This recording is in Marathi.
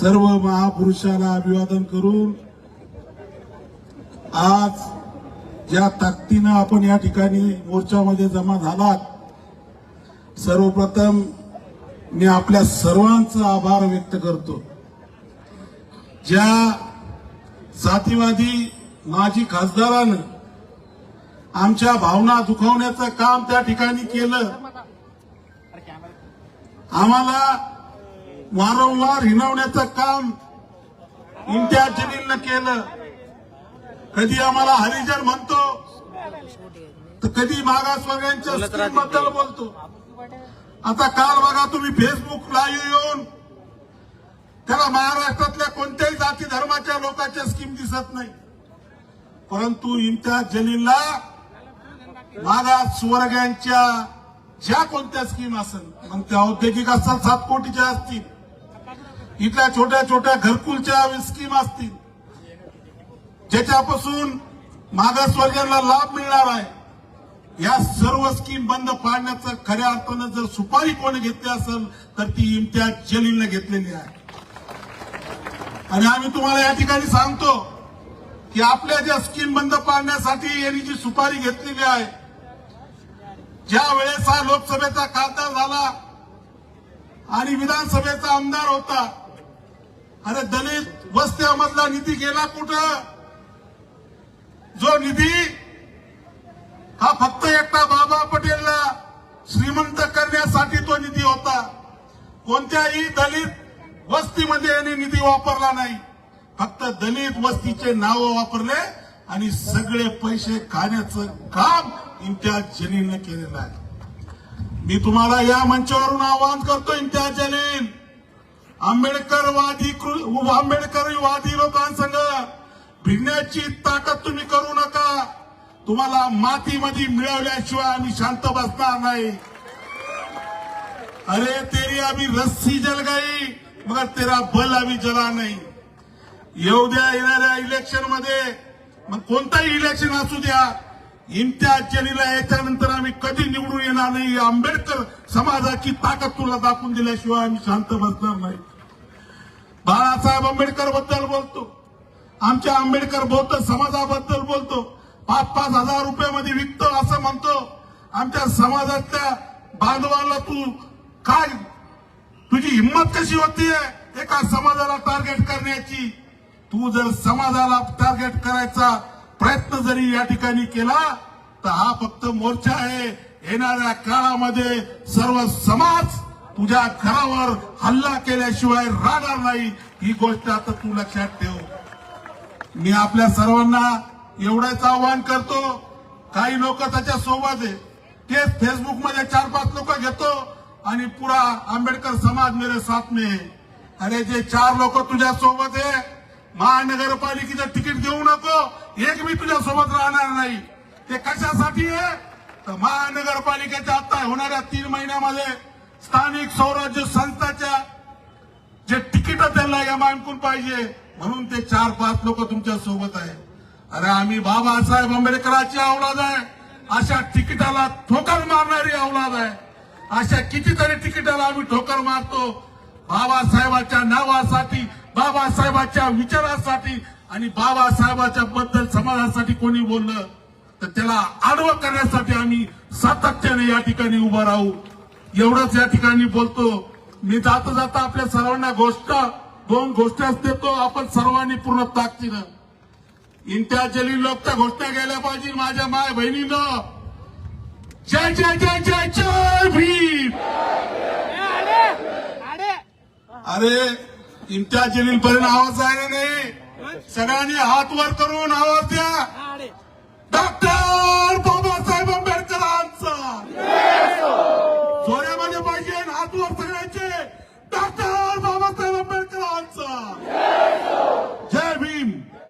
सर्व महापुरुषाला अभिवादन करून आज ज्या ताकदीनं आपण या ठिकाणी मोर्चामध्ये जमा झालात सर्वप्रथम मी आपल्या सर्वांचा आभार व्यक्त करतो. ज्या जातीवादी माजी खासदारानं आमच्या भावना दुखावण्याचं काम त्या ठिकाणी केलं आम्हाला वारंवार हिनवण्याचं काम जलीलनं केलं. कधी आम्हाला हरिजन म्हणतो तर कधी मागासवर्गांच्या स्कीमबद्दल बोलतो. आता काल बघा तुम्ही फेसबुक लाईव्ह येऊन त्याला महाराष्ट्रातल्या कोणत्याही जाती धर्माच्या लोकांच्या स्कीम दिसत नाही. परंतु इम्तियाज जलीलला मागासवर्गांच्या ज्या कोणत्या स्कीम असेल मग त्या औद्योगिक असाल सात कोटीच्या असतील. इथल्या छोट्या छोट्या घरकुलच्या स्कीम असतील. ज्याच्यापासून मागासवर्गाला लाभ मिळणार आहे. या सर्व स्कीम बंद पाडण्याचं खऱ्या अर्थानं जर सुपारी कोणी घेतली असेल तर ती इम्तियाज जलीलने घेतलेली आहे. आणि आम्ही तुम्हाला या ठिकाणी सांगतो की आपल्या ज्या स्कीम बंद पाडण्यासाठी यांनी जी सुपारी घेतलेली आहे ज्या वेळेस हा लोकसभेचा खासदार झाला आणि विधानसभेचा आमदार होता अरे दलित वस्त्यामधला निधी गेला कुठं? जो निधी हा फक्त एकटा बाबा पटेलला श्रीमंत करण्यासाठी तो निधी होता. कोणत्याही दलित वस्तीमध्ये यांनी निधी वापरला नाही. फक्त दलित वस्तीचे नाव वापरले आणि सगळे पैसे खाण्याचं काम इम्तियाज जलीलने केलेलं आहे. मी तुम्हाला या मंचावरून आवाहन करतो इम्तियाज जलील आंबेडकरवादी कृ- आंबेडकरवादी लोकांसंग भिडण्याची ताकद तुम्ही करू नका. तुम्हाला मातीमध्ये मिळवल्याशिवाय आम्ही शांत बसणार नाही. अरे तेरी आम्ही रस्सी जल गई मगर तेरा बल आम्ही जला नाही. येऊ द्या येणाऱ्या इलेक्शनमध्ये. मग कोणताही इलेक्शन असू द्या. इम्तियाज जलीला याच्यानंतर आम्ही कधी निवडून येणार नाही. आंबेडकर समाजाची ताकद तुला दाखवून दिल्याशिवाय आम्ही शांत बसणार नाही. बाळासाहेब आंबेडकरबद्दल बोलतो. आमच्या आंबेडकर बौद्ध समाजाबद्दल बोलतो. पाच पाच हजार रुपयामध्ये विकतो असं म्हणतो. आमच्या समाजातल्या बांधवाला तू काय तुझी हिंमत कशी होतीये एका समाजाला टार्गेट करण्याची? तू जर समाजाला टार्गेट करायचा प्रयत्न जरी या ठिकाणी केला तर हा फक्त मोर्चा आहे. येणाऱ्या काळामध्ये सर्व समाज तुझ्या घरावर हल्ला केल्याशिवाय राहणार नाही. ही गोष्ट आता तू लक्षात ठेव. मी आपल्या सर्वांना एवढंच आवाहन करतो. काही लोक त्याच्या सोबत आहे. तेच फेसबुकमध्ये चार पाच लोक घेतो आणि पुरा आंबेडकर समाज मेरे साथ में अरे जे चार लोक तुझ्या सोबत आहे महानगरपालिकेचं तिकीट देऊ नको. एक मी तुझ्या सोबत राहणार नाही. ते कशासाठी आहे? तर महानगरपालिकेच्या आता होणाऱ्या तीन महिन्यामध्ये स्थानिक स्वराज्य संस्थाच्या जे तिकीट त्यांना एमआयकडून पाहिजे म्हणून ते चार पाच लोक तुमच्यासोबत आहे अरे आम्ही बाबासाहेब आंबेडकरांची औलाद आहे. अशा तिकिटाला ठोकर मारणारी अवलाद आहे. अशा कितीतरी तिकिटाला आम्ही ठोकर मारतो. बाबासाहेबाच्या नावासाठी बाबासाहेबाच्या विचारासाठी आणि बाबासाहेबाच्या बद्दल समाजासाठी कोणी बोललं तर त्याला आडवं करण्यासाठी आम्ही सातत्याने या ठिकाणी उभं राहू. एवढंच या ठिकाणी बोलतो. मी जाता जाता आपल्या सर्वांना गोष्ट दोन गोष्ट्याच देतो आपण सर्वांनी पूर्ण ताकदीनं इंट्या जली लोक त्या घोषणा गेल्या पाहिजे माझ्या माय बहिणीनं. जय जय जय जय जय भीम! अरे इंट्या जलील पर्यंत आवाज आहे नाही? सगळ्यांनी हात वर करून आवाज द्या. डॉक्टर बाबा आंबेडकरांचा जोऱ्यामध्ये पाहिजे हात वर सगळ्यांचे. डॉक्टर